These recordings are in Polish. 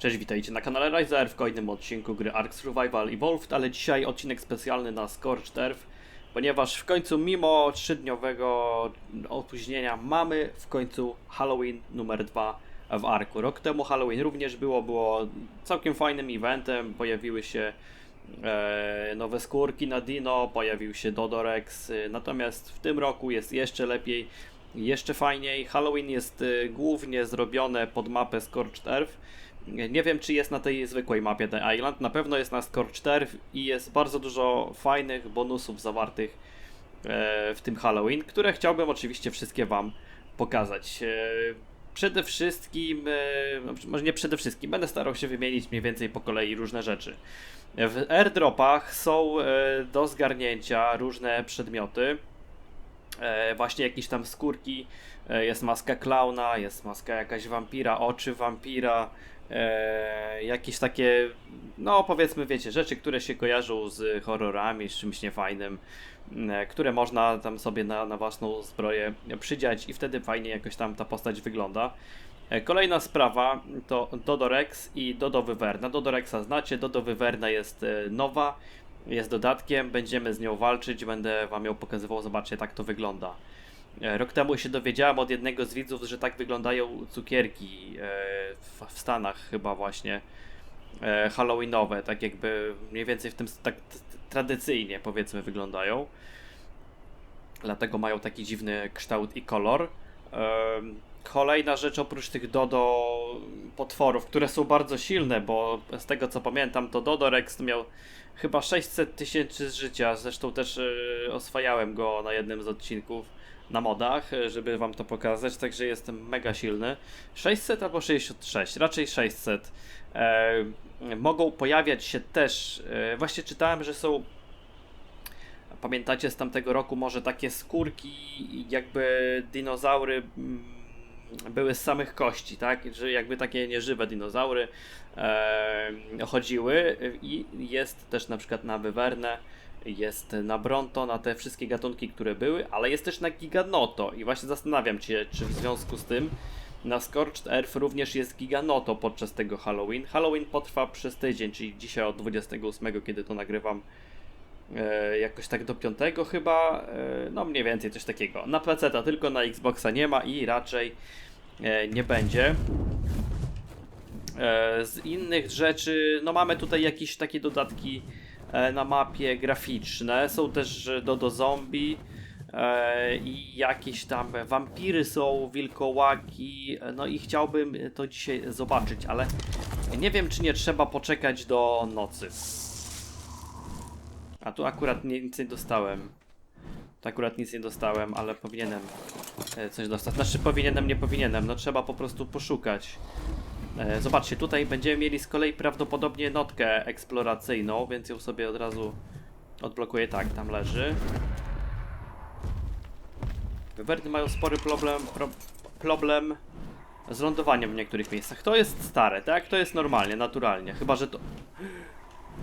Cześć, witajcie na kanale Riser w kolejnym odcinku gry Ark Survival Evolved, ale dzisiaj odcinek specjalny na Scorched Earth, ponieważ w końcu mimo trzydniowego opóźnienia mamy w końcu Halloween numer 2 w Arku. Rok temu Halloween również było, było całkiem fajnym eventem, pojawiły się e, nowe skórki na Dino, pojawił się Dodorex, e, natomiast w tym roku jest jeszcze lepiej, jeszcze fajniej. Halloween jest e, głównie zrobione pod mapę Scorched Earth. Nie wiem, czy jest na tej zwykłej mapie The Island. Na pewno jest na Scorched Earth i jest bardzo dużo fajnych bonusów zawartych e, w tym Halloween, które chciałbym oczywiście wszystkie Wam pokazać. E, Przede wszystkim, e, no, może nie przede wszystkim, będę starał się wymienić mniej więcej po kolei różne rzeczy. W airdropach są do zgarnięcia różne przedmioty. Właśnie jakieś tam skórki, jest maska klauna, jest maska jakaś wampira, oczy wampira, e, jakieś takie, no powiedzmy, wiecie, rzeczy, które się kojarzą z horrorami, z czymś niefajnym, e, które można tam sobie na, na własną zbroję przydziać i wtedy fajnie jakoś tam ta postać wygląda. E, Kolejna sprawa to Dodorex i Dodo Wyverna. Dodorexa znacie, Dodo Wyverna jest e, nowa, jest dodatkiem, będziemy z nią walczyć, będę wam ją pokazywał, zobaczcie tak to wygląda. E, Rok temu się dowiedziałem od jednego z widzów, że tak wyglądają cukierki e, w, Stanach chyba właśnie e, halloweenowe, tak jakby mniej więcej w tym tak tradycyjnie powiedzmy wyglądają. Dlatego mają taki dziwny kształt i kolor. Kolejna rzecz oprócz tych Dodo potworów, które są bardzo silne, bo z tego co pamiętam, to Dodorex miał chyba 600 tysięcy życia. Zresztą też oswajałem go na jednym z odcinków na modach, e, żeby wam to pokazać, także jestem mega silny. 600 albo 66, raczej 600. E, mogą pojawiać się też, e, właśnie czytałem, że są Pamiętacie z tamtego roku może takie skórki, jakby dinozaury mm, były z samych kości, tak? Że jakby takie nieżywe dinozaury e, chodziły i jest też na przykład na Wyvernę, jest na Bronto, na te wszystkie gatunki, które były, ale jest też na Giganoto i właśnie zastanawiam się, czy w związku z tym na Scorched Earth również jest Giganoto podczas tego Halloween. Halloween potrwa przez tydzień, czyli dzisiaj od 28, kiedy to nagrywam, e, jakoś tak do 5 chyba, e, no mniej więcej coś takiego. Na PC to tylko na Xboxa nie ma i raczej e, nie będzie. E, z innych rzeczy, no mamy tutaj jakieś takie dodatki na mapie graficzne, są też e, Dodo Zombie e, i jakieś tam wampiry są, wilkołaki, e, no i chciałbym to dzisiaj zobaczyć, ale nie wiem czy nie trzeba poczekać do nocy. A tu akurat nic nie dostałem. Tu akurat nic nie dostałem, ale powinienem e, coś dostać. Znaczy powinienem, nie powinienem, no trzeba po prostu poszukać. E, Zobaczcie, tutaj będziemy mieli z kolei prawdopodobnie notkę eksploracyjną, więc ją sobie od razu odblokuję. Tak, tam leży. Wywerny mają spory problem, pro, problem z lądowaniem w niektórych miejscach. To jest stare, tak? To jest normalnie, naturalnie. Chyba, że to...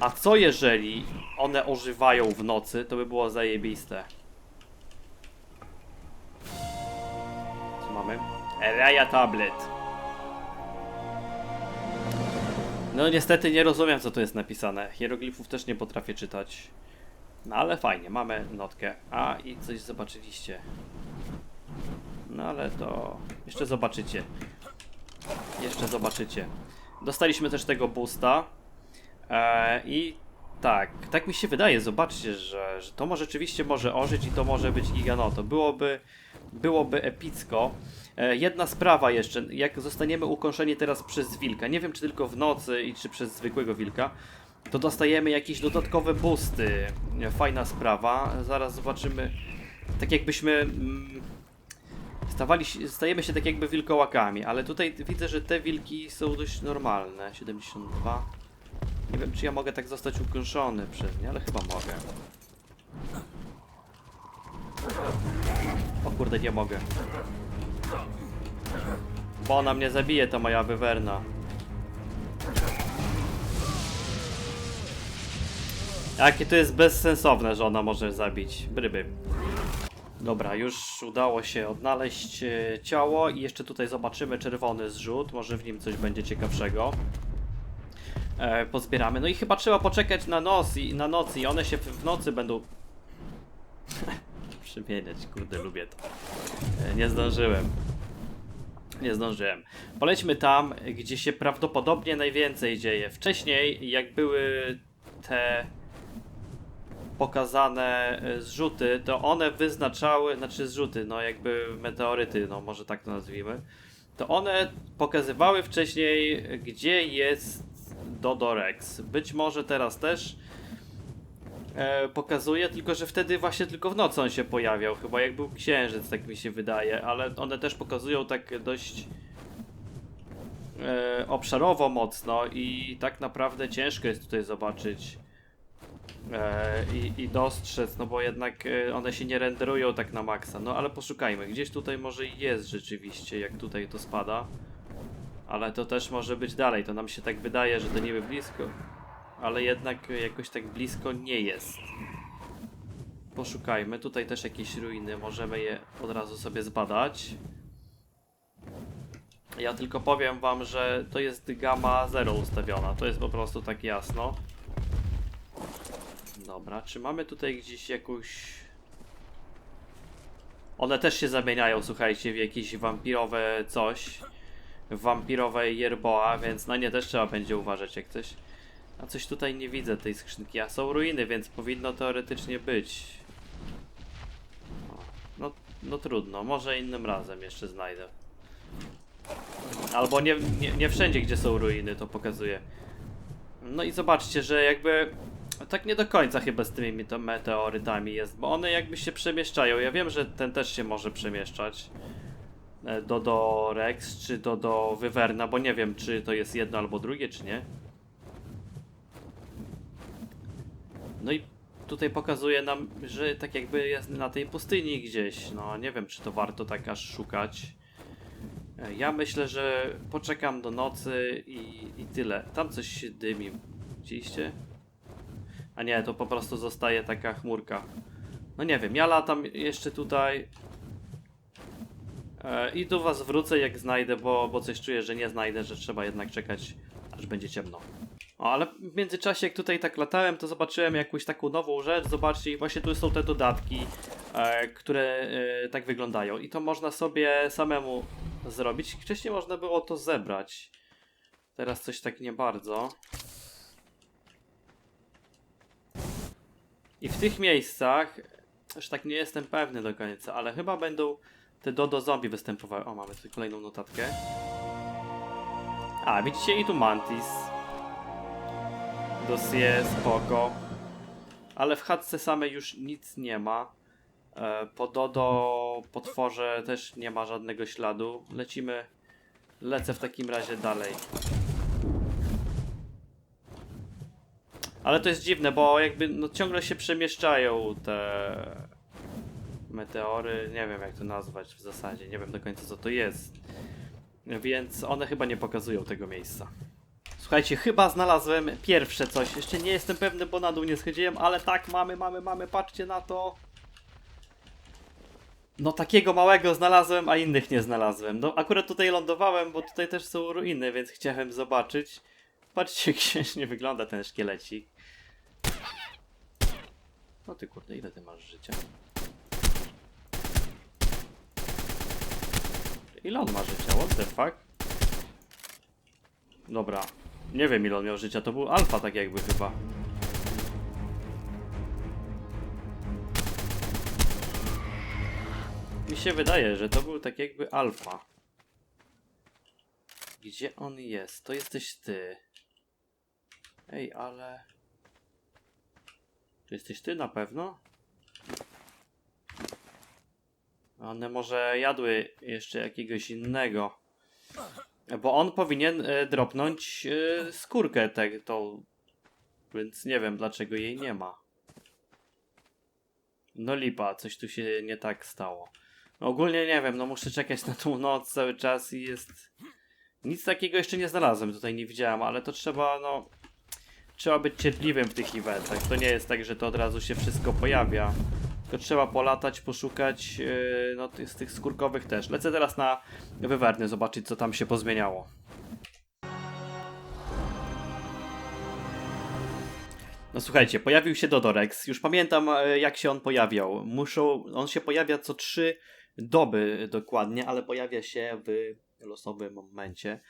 A co jeżeli one ożywają w nocy? To by było zajebiste. Co mamy? Ereja tablet. No niestety nie rozumiem co tu jest napisane. Hieroglifów też nie potrafię czytać. No ale fajnie, mamy notkę. A i coś zobaczyliście. No ale to jeszcze zobaczycie. Jeszcze zobaczycie. Dostaliśmy też tego boosta. E, I tak, tak mi się wydaje, zobaczcie, że, że to może rzeczywiście może ożyć i to może być giganoto. Byłoby, byłoby epicko. E, jedna sprawa jeszcze, jak zostaniemy ukąszeni teraz przez wilka, nie wiem czy tylko w nocy i czy przez zwykłego wilka, to dostajemy jakieś dodatkowe boosty. E, Fajna sprawa, zaraz zobaczymy. Tak jakbyśmy mm, stawali, stajemy się tak jakby wilkołakami, ale tutaj widzę, że te wilki są dość normalne. 72. Nie wiem, czy ja mogę tak zostać ukąszony przez nie, ale chyba mogę. O kurde, nie mogę. Bo ona mnie zabije, to moja wywerna. Jakie to jest bezsensowne, że ona może zabić. Bryby. Dobra, już udało się odnaleźć e, ciało i jeszcze tutaj zobaczymy czerwony zrzut. Może w nim coś będzie ciekawszego. e, pozbieramy. No i chyba trzeba poczekać na noc i na noc i one się w nocy będą przymieniać, kurde, lubię to. E, nie zdążyłem. Nie zdążyłem. Polećmy tam, gdzie się prawdopodobnie najwięcej dzieje. Wcześniej, jak były te pokazane e, zrzuty, to one wyznaczały, znaczy zrzuty, no jakby meteoryty, no może tak to nazwijmy, to one pokazywały wcześniej, gdzie jest Dodorex. Być może teraz też e, pokazuje, tylko że wtedy właśnie tylko w nocy on się pojawiał, chyba jak był księżyc, tak mi się wydaje, ale one też pokazują tak dość e, obszarowo mocno i tak naprawdę ciężko jest tutaj zobaczyć e, i, i dostrzec, no bo jednak e, one się nie renderują tak na maksa. No ale poszukajmy, gdzieś tutaj może jest rzeczywiście, jak tutaj to spada. Ale to też może być dalej, to nam się tak wydaje, że to niby blisko. Ale jednak jakoś tak blisko nie jest. Poszukajmy, tutaj też jakieś ruiny, możemy je od razu sobie zbadać. Ja tylko powiem wam, że to jest gamma 0 ustawiona, to jest po prostu tak jasno. Dobra, czy mamy tutaj gdzieś jakąś... One też się zamieniają, słuchajcie, w jakieś wampirowe coś. W wampirowe jerboa, więc na nie też trzeba będzie uważać jak coś. A coś tutaj nie widzę tej skrzynki, a są ruiny, więc powinno teoretycznie być. No, no trudno, może innym razem jeszcze znajdę. Albo nie, nie, nie wszędzie, gdzie są ruiny, to pokazuje. No i zobaczcie, że jakby tak nie do końca chyba z tymi mete- meteorytami jest, bo one jakby się przemieszczają. Ja wiem, że ten też się może przemieszczać. E, Do do Rex czy do do Wyverna, bo nie wiem, czy to jest jedno albo drugie, czy nie. No i tutaj pokazuje nam, że tak jakby jest na tej pustyni gdzieś. No nie wiem, czy to warto tak aż szukać. E, Ja myślę, że poczekam do nocy i, i tyle. Tam coś się dymi. Widzieliście? A nie, to po prostu zostaje taka chmurka. No nie wiem, ja latam jeszcze tutaj. E, I do was wrócę jak znajdę, bo, bo coś czuję, że nie znajdę, że trzeba jednak czekać, aż będzie ciemno. O, ale w międzyczasie jak tutaj tak latałem, to zobaczyłem jakąś taką nową rzecz. Zobaczcie, właśnie tu są te dodatki, e, które e, tak wyglądają. I to można sobie samemu zrobić. Wcześniej można było to zebrać. Teraz coś tak nie bardzo. I w tych miejscach, już tak nie jestem pewny do końca, ale chyba będą te Dodo Zombie występowały. O, mamy tutaj kolejną notatkę. A, widzicie i tu Mantis. Dosie, spoko. Ale w chatce samej już nic nie ma. E, po Dodo potworze też nie ma żadnego śladu. Lecimy. Lecę w takim razie dalej. Ale to jest dziwne, bo jakby no, ciągle się przemieszczają te meteory. Nie wiem jak to nazwać w zasadzie. Nie wiem do końca co to jest. Więc one chyba nie pokazują tego miejsca. Słuchajcie, chyba znalazłem pierwsze coś. Jeszcze nie jestem pewny, bo na dół nie schodziłem, ale tak, mamy, mamy, mamy, patrzcie na to. No takiego małego znalazłem, a innych nie znalazłem. No akurat tutaj lądowałem, bo tutaj też są ruiny, więc chciałem zobaczyć. Patrzcie, jak śmiesznie wygląda ten szkielecik. No ty kurde, ile ty masz życia? Ile on ma życia? What the fuck? Dobra. Nie wiem ile on miał życia, to był alfa tak jakby chyba. Mi się wydaje, że to był tak jakby alfa. Gdzie on jest? To jesteś ty. Ej, ale... Czy jesteś ty na pewno? One może jadły jeszcze jakiegoś innego. Bo on powinien e, dropnąć e, skórkę te, tą. Więc nie wiem dlaczego jej nie ma. No lipa, coś tu się nie tak stało. No ogólnie nie wiem, no muszę czekać na tą noc cały czas i jest... Nic takiego jeszcze nie znalazłem, tutaj nie widziałem, ale to trzeba, no... Trzeba być cierpliwym w tych eventach. To nie jest tak, że to od razu się wszystko pojawia. Tylko trzeba polatać, poszukać, yy, no z tych skórkowych też. Lecę teraz na wywerny, zobaczyć co tam się pozmieniało. No słuchajcie, pojawił się Dodorex. Już pamiętam, e, jak się on pojawiał. Muszą, on się pojawia co trzy doby dokładnie, ale pojawia się w losowym momencie.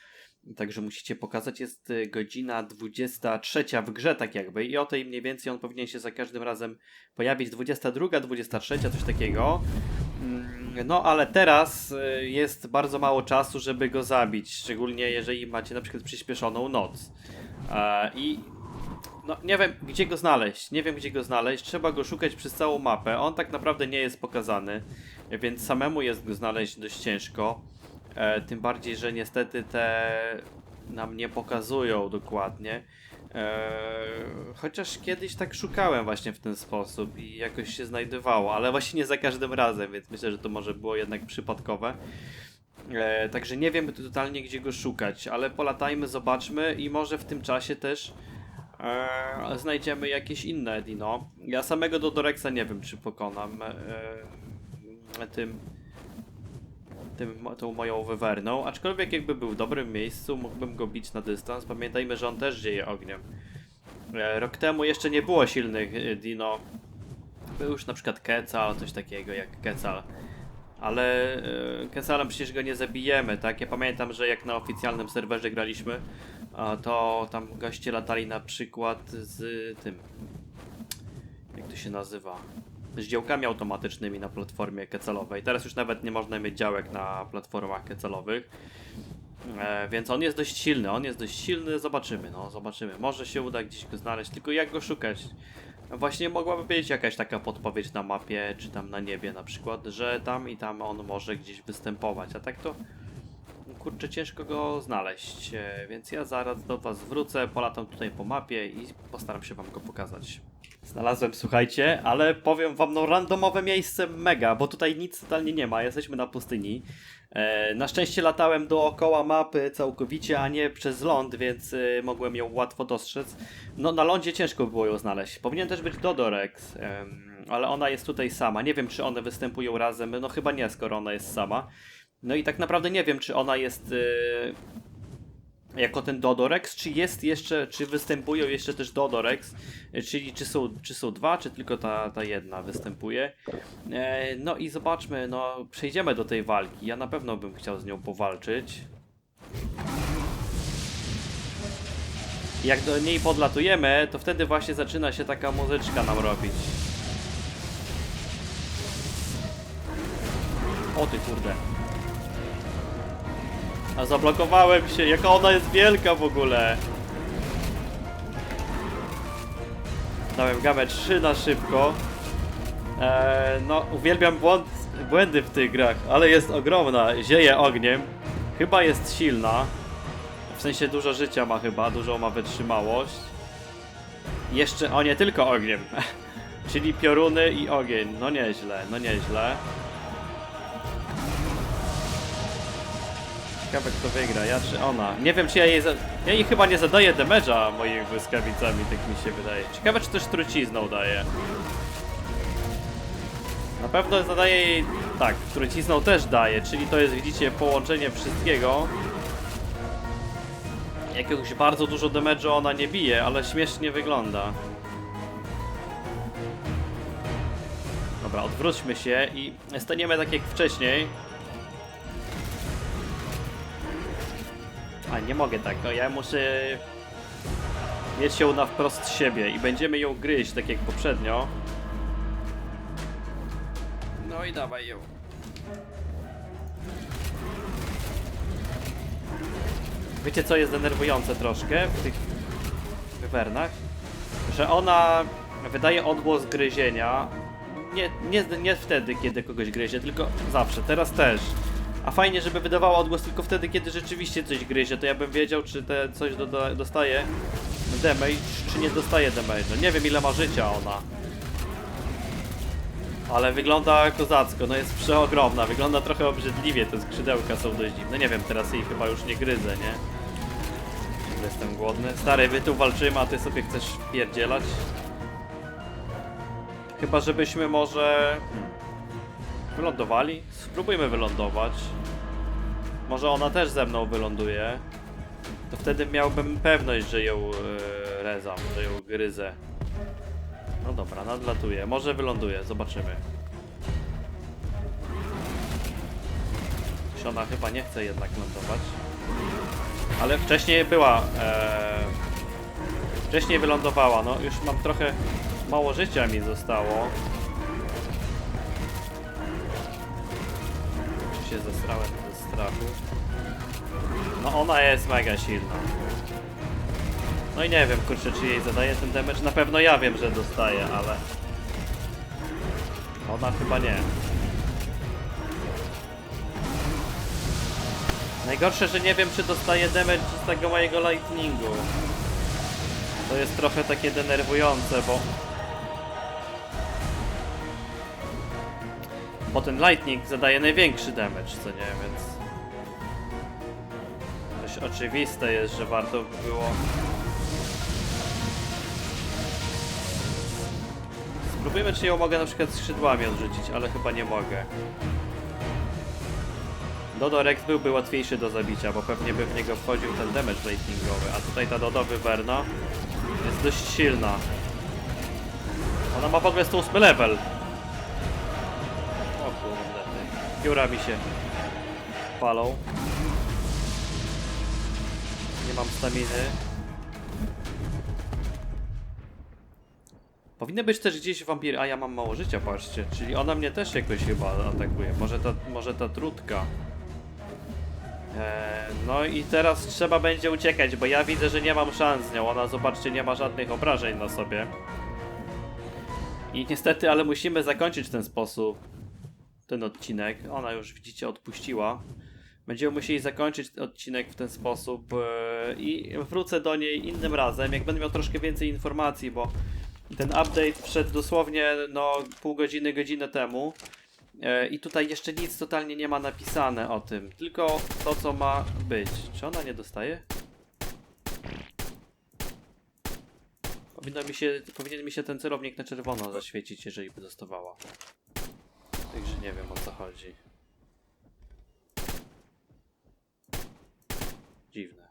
Także musicie pokazać, jest y, godzina 23 w grze, tak jakby, i o tej mniej więcej on powinien się za każdym razem pojawić. 22, 23, coś takiego. Mm, No, ale teraz y, jest bardzo mało czasu, żeby go zabić, szczególnie jeżeli macie na przykład przyspieszoną noc. E, I no, nie wiem, gdzie go znaleźć. Nie wiem, gdzie go znaleźć. Trzeba go szukać przez całą mapę. On tak naprawdę nie jest pokazany, więc samemu jest go znaleźć dość ciężko. E, tym bardziej, że niestety te nam nie pokazują dokładnie. E, chociaż kiedyś tak szukałem właśnie w ten sposób i jakoś się znajdowało, ale właśnie nie za każdym razem, więc myślę, że to może było jednak przypadkowe. E, także nie wiem totalnie gdzie go szukać, ale polatajmy, zobaczmy i może w tym czasie też e, znajdziemy jakieś inne dino. Ja samego Dodorexa nie wiem czy pokonam tym tym, tą moją wywerną, aczkolwiek jakby był w dobrym miejscu, mógłbym go bić na dystans. Pamiętajmy, że on też dzieje ogniem. E, Rok temu jeszcze nie było silnych e, dino. Był już na przykład Quetzal, coś takiego jak Quetzal. Ale Quetzalem przecież go nie zabijemy, tak? Ja pamiętam, że jak na oficjalnym serwerze graliśmy, to tam goście latali na przykład z tym... Jak to się nazywa? Z działkami automatycznymi na platformie kecelowej. Teraz już nawet nie można mieć działek na platformach kecelowych. E, więc on jest dość silny, on jest dość silny, zobaczymy, no zobaczymy. Może się uda gdzieś go znaleźć, tylko jak go szukać? Właśnie mogłaby być jakaś taka podpowiedź na mapie, czy tam na niebie na przykład, że tam i tam on może gdzieś występować, a tak to kurczę ciężko go znaleźć, e, więc ja zaraz do was wrócę, polatam tutaj po mapie i postaram się wam go pokazać. Znalazłem, słuchajcie, ale powiem wam, no randomowe miejsce mega, bo tutaj nic totalnie nie ma, jesteśmy na pustyni. E, na szczęście latałem dookoła mapy całkowicie, a nie przez ląd, więc e, mogłem ją łatwo dostrzec. No na lądzie ciężko było ją znaleźć. Powinien też być Dodorex, ale ona jest tutaj sama. Nie wiem, czy one występują razem, no chyba nie, skoro ona jest sama. No i tak naprawdę nie wiem, czy ona jest e, jako ten Dodorex, czy jest jeszcze, czy występują jeszcze też Dodorex, e, czyli czy są, czy są dwa, czy tylko ta, ta jedna występuje. E, no i zobaczmy, no przejdziemy do tej walki. Ja na pewno bym chciał z nią powalczyć. Jak do niej podlatujemy, to wtedy właśnie zaczyna się taka muzyczka nam robić. O ty kurde. A zablokowałem się, jaka ona jest wielka w ogóle. Dałem gamę 3 na szybko. Eee, no, uwielbiam błąd, błędy w tych grach, ale jest ogromna. Zieje ogniem. Chyba jest silna. W sensie dużo życia ma chyba, dużo ma wytrzymałość. Jeszcze, o nie, tylko ogniem. Czyli pioruny i ogień. No nieźle, no nieźle. Ciekawe kto wygra, ja czy ona. Nie wiem czy ja jej za... Ja jej chyba nie zadaję damage'a moimi błyskawicami, tak mi się wydaje. Ciekawe czy też trucizną daje. Na pewno zadaje jej... Tak, trucizną też daje, czyli to jest widzicie połączenie wszystkiego. Jakiegoś bardzo dużo damage'u ona nie bije, ale śmiesznie wygląda. Dobra, odwróćmy się i staniemy tak jak wcześniej. A nie mogę tak, no ja muszę mieć ją na wprost siebie i będziemy ją gryźć tak jak poprzednio. No i dawaj ją. Wiecie co jest denerwujące troszkę w tych wywernach? Że ona wydaje odgłos gryzienia. Nie, nie, nie wtedy, kiedy kogoś gryzie, tylko zawsze, teraz też. A fajnie, żeby wydawała odgłos tylko wtedy, kiedy rzeczywiście coś gryzie, to ja bym wiedział, czy te coś doda- dostaje damage, czy nie dostaje damage. Nie wiem ile ma życia ona. Ale wygląda kozacko, no jest przeogromna, wygląda trochę obrzydliwie, te skrzydełka są dość dziwne. Nie wiem, teraz jej chyba już nie gryzę, nie? Jestem głodny. Stary, my tu walczymy, a ty sobie chcesz pierdzielać? Chyba, żebyśmy może... Hmm. Wylądowali? Spróbujmy wylądować. Może ona też ze mną wyląduje. To wtedy miałbym pewność, że ją e, rezam, że ją gryzę. dobra, nadlatuje. Może wyląduje, zobaczymy. Czy ona chyba nie chce jednak lądować. Ale wcześniej była. E, wcześniej wylądowała. No już mam trochę mało życia mi zostało. Się ze strachu? No ona jest mega silna. No i nie wiem, kurczę, czy jej zadaje ten damage. Na pewno ja wiem, że dostaje, ale... Ona chyba nie. Najgorsze, że nie wiem, czy dostaje damage z tego mojego lightningu. To jest trochę takie denerwujące, bo... Bo ten lightning zadaje największy damage, co nie, więc... Dość oczywiste jest, że warto by było... Spróbujmy, czy ją mogę na przykład skrzydłami odrzucić, ale chyba nie mogę. Dodo Rex byłby łatwiejszy do zabicia, bo pewnie by w niego wchodził ten damage lightningowy, a tutaj ta Dodo Wyverna jest dość silna. Ona ma w ogóle 108 level. Pióra mi się palą. Nie mam staminy. Powinny być też gdzieś wampiry, a ja mam mało życia, patrzcie. Czyli ona mnie też jakoś chyba atakuje. Może ta, może ta trutka. Eee, no i teraz trzeba będzie uciekać, bo ja widzę, że nie mam szans z nią. Ona, zobaczcie, nie ma żadnych obrażeń na sobie. I niestety, ale musimy zakończyć w ten sposób ten odcinek. Ona już, widzicie, odpuściła. Będziemy musieli zakończyć odcinek w ten sposób eee, i wrócę do niej innym razem, jak będę miał troszkę więcej informacji, bo ten update wszedł dosłownie no, pół godziny, godzinę temu. E, I tutaj jeszcze nic totalnie nie ma napisane o tym, tylko to co ma być. Czy ona nie dostaje? Powinno mi się, powinien mi się ten celownik na czerwono zaświecić, jeżeli by dostawała. Także nie wiem o co chodzi. Dziwne.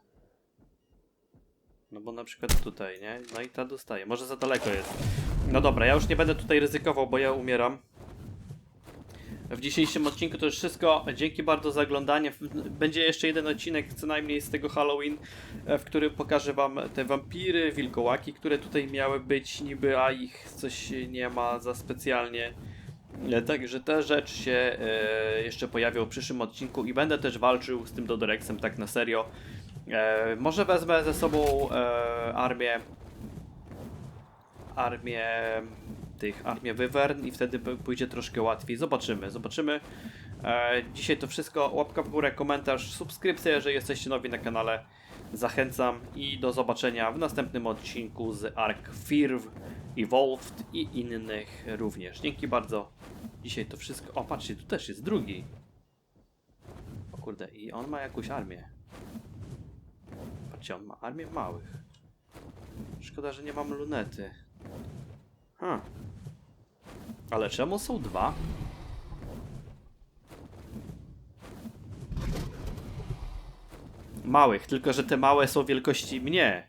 No bo na przykład tutaj, nie? No i ta dostaje. Może za daleko jest. No dobra, ja już nie będę tutaj ryzykował, bo ja umieram. W dzisiejszym odcinku to już wszystko. Dzięki bardzo za oglądanie. Będzie jeszcze jeden odcinek co najmniej z tego Halloween, e, w którym pokażę wam te wampiry, wilkołaki, które tutaj miały być niby, a ich coś nie ma za specjalnie. E, Także te rzeczy się e, jeszcze pojawią w przyszłym odcinku i będę też walczył z tym Dodorexem tak na serio. E, może wezmę ze sobą armię armię tych, armię Wyvern i wtedy pójdzie troszkę łatwiej. Zobaczymy, zobaczymy. Dzisiaj to wszystko. Łapka w górę, komentarz, subskrypcja, jeżeli jesteście nowi na kanale. Zachęcam i do zobaczenia w następnym odcinku z Ark Firw, Evolved i innych również. Dzięki bardzo. Dzisiaj to wszystko. O, patrzcie, tu też jest drugi. O kurde, i on ma jakąś armię. Patrzcie, on ma armię małych. Szkoda, że nie mam lunety. Hmm. Ale czemu są dwa? Małych, tylko że te małe są wielkości mnie.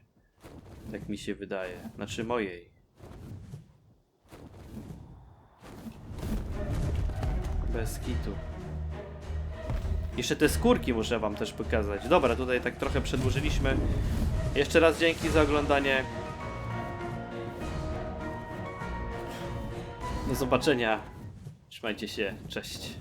Tak mi się wydaje. Znaczy mojej. Bez kitu. Jeszcze te skórki muszę wam też pokazać. Dobra, tutaj tak trochę przedłużyliśmy. Jeszcze raz dzięki za oglądanie. Do zobaczenia. Trzymajcie się. Cześć.